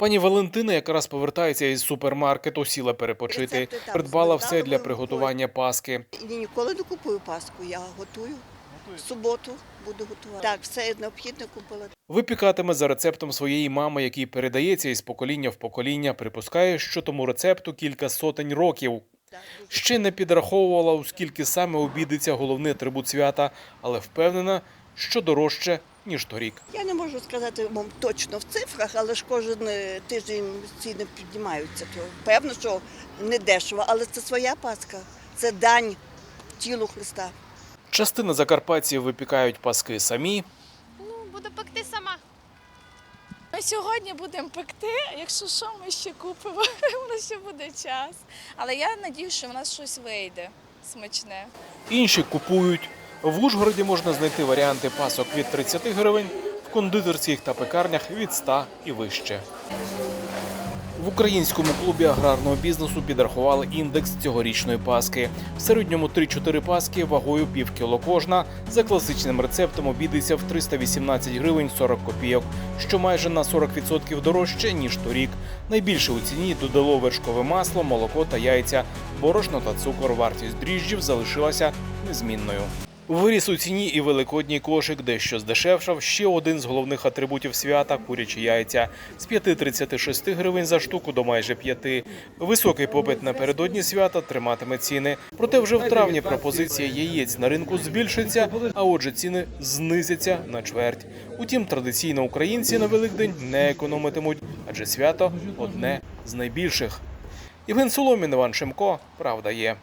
Пані Валентина якраз повертається із супермаркету, сіла перепочити, придбала все для приготування паски. І ніколи не купую паску, я готую. В суботу буду готувати. Так, все необхідне купила. Випікатиме за рецептом своєї мами, який передається із покоління в покоління. Припускає, що тому рецепту кілька сотень років. Ще не підраховувала, у скільки саме обідеться головний атрибут свята, але впевнена, що дорожче ніж торік. Я не можу сказати вам точно в цифрах, але ж кожен е, тиждень ціни піднімаються. То певно, що не дешево, але це своя паска. Це дань тілу Христа. Частина закарпатців випікають паски самі. Ну, буду пекти сама. Ми сьогодні будемо пекти, якщо що, ми ще купимо, у нас ще буде час. Але я надію, що в нас щось вийде смачне. Інші купують. В Ужгороді можна знайти варіанти пасок від 30 гривень, в кондитерських та пекарнях від 100 і вище. В українському клубі аграрного бізнесу підрахували індекс цьогорічної паски. В середньому 3-4 паски вагою пів кіло кожна. За класичним рецептом обійдеться в 318 гривень 40 копійок, що майже на 40% дорожче ніж торік. Найбільше у ціні додало вершкове масло, молоко та яйця. Борошно та цукор. Вартість дріжджів залишилася незмінною. Виріс у ціні і великодній кошик, дещо здешевшав ще один з головних атрибутів свята курячі яйця з 5,36 гривень за штуку до майже 5. Високий попит напередодні свята триматиме ціни. Проте вже в травні пропозиція яєць на ринку збільшиться, а отже, ціни знизяться на чверть. Утім, традиційно українці на Великдень не економитимуть, адже свято одне з найбільших. Євген Соломін, Іван Шимко. Правда є.